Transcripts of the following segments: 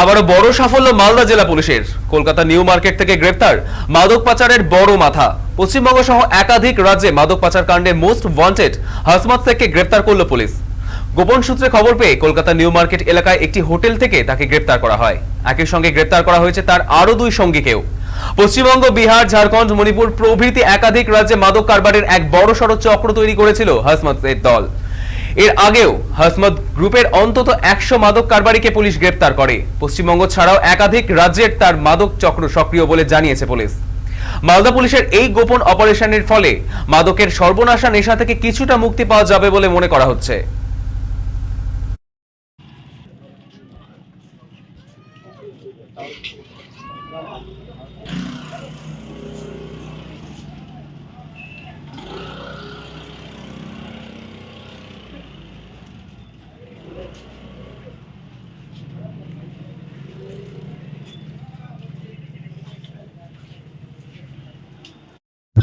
আবারও বড় সাফল্য মালদা জেলা পুলিশের। কলকাতা নিউ মার্কেট থেকে গ্রেপ্তার মাদক পাচারের বড় মাথা। পশ্চিমবঙ্গ সহ একাধিক রাজ্যে মাদক পাচার কাণ্ডে মোস্ট ওয়ান্টেড হাসমাত শেখকে গ্রেপ্তার করল পুলিশ। গোপন সূত্রে খবর পেয়ে কলকাতা নিউ মার্কেট এলাকায় একটি হোটেল থেকে তাকে গ্রেপ্তার করা হয়। একই সঙ্গে গ্রেপ্তার করা হয়েছে তার আরও দুই সঙ্গীকেও। পশ্চিমবঙ্গ, বিহার, ঝাড়খণ্ড, মণিপুর প্রভৃতি একাধিক রাজ্যে মাদক কারবারের এক বড় সড় চক্র তৈরি করেছিল হাসমাত দল। এর আগেও হাসমদ গ্রুপের অন্তত একশো মাদক কারবারিকে পুলিশ গ্রেপ্তার করে। পশ্চিমবঙ্গ ছাড়াও একাধিক রাজ্যের তার মাদক চক্র সক্রিয় বলে জানিয়েছে পুলিশ। মালদা পুলিশের এই গোপন অপারেশনের ফলে মাদকের সর্বনাশা নেশা থেকে কিছুটা মুক্তি পাওয়া যাবে বলে মনে করা হচ্ছে।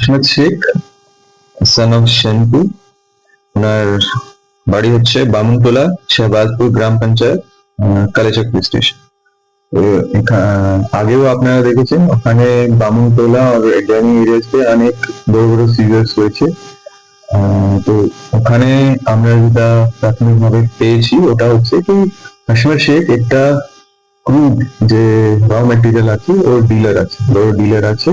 আহমেদ শেখ সন অফ সেনপু। ওনার বাড়ি হচ্ছে বামুনটোলা শাহবাজপুর গ্রাম পঞ্চায়েত আহ, কালেচক স্টেশন। আগেও আপনারা দেখেছেন ওখানে বামুনটোলা আর ড্যানি এরিয়াতে অনেক বড় বড় হয়েছে আহ, তো ওখানে আমরা যেটা প্রাথমিকভাবে পেয়েছি ওটা হচ্ছে কি কাশ্মীর শেখ একটা ক্রুড যে র মেটেরিয়াল আছে ওর ডিলার আছে বড় ডিলার আছে।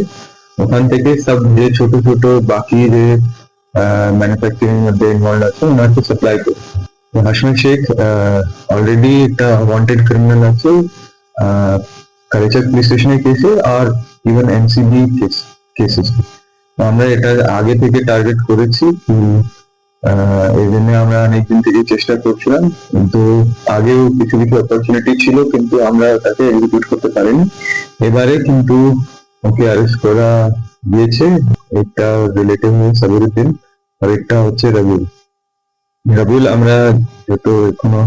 ওখান থেকে সব যে ছোট ছোট বাকি যে ম্যানুফ্যাকচারিং মধ্যে ইনভলভ আছে ওনাকে সাপ্লাই করে। তো হাসমিন শেখ অলরেডি একটা ওয়ান্টেড ক্রিমিনাল আছে কালেচার পুলিশ স্টেশনের কেসে আর ইভেন এনসিবি কেস কেসেস আমরা এটা আগে থেকে টার্গেট করেছি। এই জন্য আমরা অনেকদিন থেকে চেষ্টা করছিলাম কিন্তু আগেও কিছু কিছু অপরচুনিটি ছিল কিন্তু আমরা তাকে এক্সিকিউট করতে পারিনি। এবারে কিন্তু ওকে অ্যারেস্ট করা গিয়েছে। একটা রিলেটিভ সাবিরুদ্দিন আর একটা হচ্ছে রবিউল রবিউল আমরা যত এখনও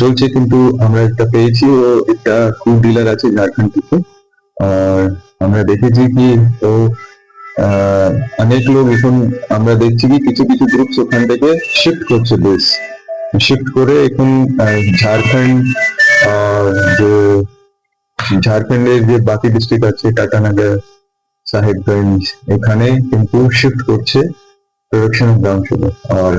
চলছে, কিন্তু আমরা একটা পেয়েছি। ও একটা ক্রু ডিলার আছে ঝাড়খণ্ড থেকে। আর আমরা দেখেছি কি ও অনেক লোক এখন আমরা দেখছি কি কিছু কিছু গ্রুপস ওখান থেকে শিফট করছে বেশ। শিফট করে এখন আর যে ঝাড়খণ্ডের যে বাকি ডিস্ট্রিক্ট আছে, টাটানগর, সাহেবগঞ্জ, এখানে কিন্তু শিফট করছে production of brown sugar R